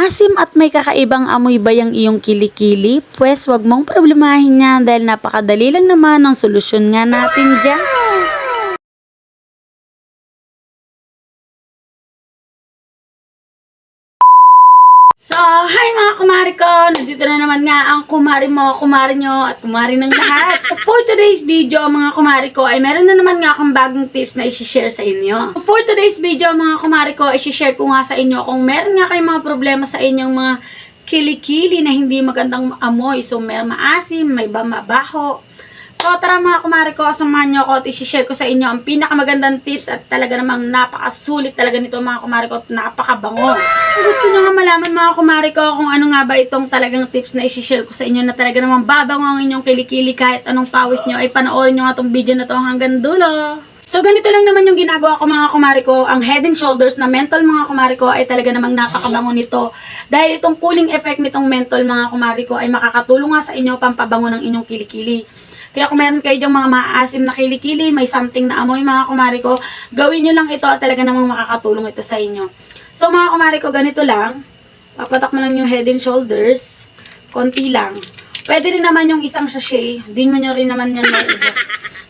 Maasim at may kakaibang amoy ba yung iyong kilikili? Pwes wag mong problemahin yan dahil napakadali lang naman ang solusyon nga natin dyan. Hi mga kumari ko! Nandito na naman nga ang kumari mo, kumari nyo, at kumari ng lahat. For today's video, mga kumari ko, ay meron na naman nga akong bagong tips na isi-share sa inyo. For today's video, mga kumari ko, isi-share ko nga sa inyo kung meron nga kayong mga problema sa inyong mga kilikili na hindi magandang amoy. So, may maasim, may ba mabaho. So, tara mga kumari ko, samahan nyo ako at isi-share ko sa inyo ang pinakamagandang tips at talaga namang napakasulit talaga nito mga kumari ko at napakabango. Gusto nyo nga malaman mga kumari ko kung ano nga ba itong talagang tips na isi-share ko sa inyo na talaga namang babango ang inyong kilikili kahit anong pawis nyo ay panoorin nyo nga itong video na to hanggang dulo. So, ganito lang naman yung ginagawa ko mga kumari ko. Ang head and shoulders na menthol mga kumari ko ay talaga namang napakabango nito. Dahil itong cooling effect nitong menthol mga kumari ko ay makakatulong nga sa inyo pampabango ng inyong kilikili. Kaya kung meron kayo yung mga maasim na kilikili, may something na amoy mga kumari ko, gawin nyo lang ito at talaga namang makakatulong ito sa inyo. So mga kumari ko, ganito lang. Papatak mo lang yung head and shoulders. Konti lang. Pwede rin naman yung isang sachet. Din mo nyo rin naman yan maubos.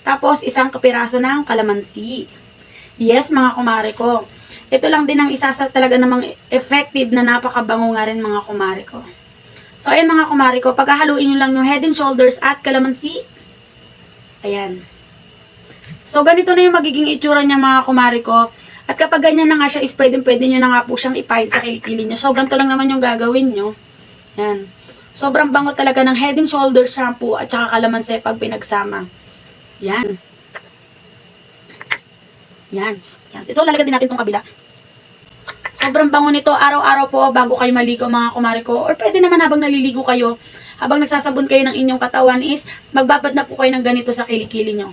Tapos, isang kapiraso ng kalamansi. Yes, mga kumari ko. Ito lang din ang isa sa talaga namang effective na napakabango nga rin mga kumari ko. So, ayan mga kumari ko, paghahaluin nyo lang yung head and shoulders at kalamansi. Ayan. So, ganito na yung magiging itsura niya mga kumari ko. At kapag ganyan na nga siya, is pwede, pwede nyo na nga po siyang ipahid sa kilikili nyo. So, ganito lang naman yung gagawin nyo. Yan. Sobrang bango talaga ng head and shoulders shampoo at saka kalamansi pag pinagsama. Yan. Yan. Yan. So, lalagyan din natin itong kabila. Sobrang bango nito. Araw-araw po bago kayo maligo mga kumari ko. Or pwede naman habang naliligo kayo, habang nagsasabon kayo ng inyong katawan is magbabad na po kayo ng ganito sa kilikili nyo.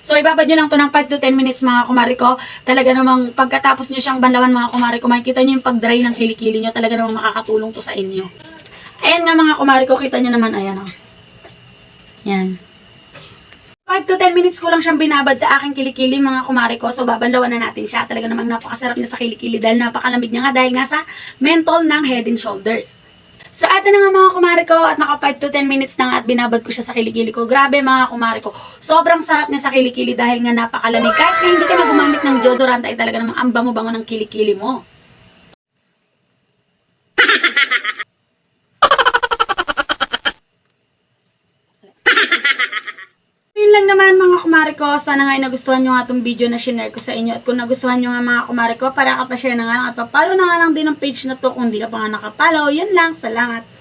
So, ibabad nyo lang to ng 5 to 10 minutes mga kumari ko. Talaga namang pagkatapos nyo siyang banlawan mga kumari ko, makikita nyo yung pag-dry ng kilikili nyo. Talaga namang makakatulong to sa inyo. Ayan nga mga kumari ko, kita nyo naman, ayan o. Yan. 5 to 10 minutes ko lang siyang binabad sa aking kilikili mga kumari ko. So, babandawan na natin siya. Talaga namang napakasarap niya sa kilikili dahil napakalamig niya nga dahil nga sa menthol ng head and shoulders. So, atin na nga mga kumari ko at naka 5 to 10 minutes na nga at binabad ko siya sa kilikili ko. Grabe mga kumari ko. Sobrang sarap niya sa kilikili dahil nga napakalamig. Kahit na hindi ka na ng deodorant ay talaga namang ang bango-bango ng kilikili mo. Yun lang naman mga kumari ko. Sana nga nagustuhan nyo nga itong video na shinare ko sa inyo. At kung nagustuhan nyo nga mga kumari ko, para ka pa share na nga lang at papalo na nga lang din ang page na to kung di ka pa nga nakapalo. Yan lang. Salamat.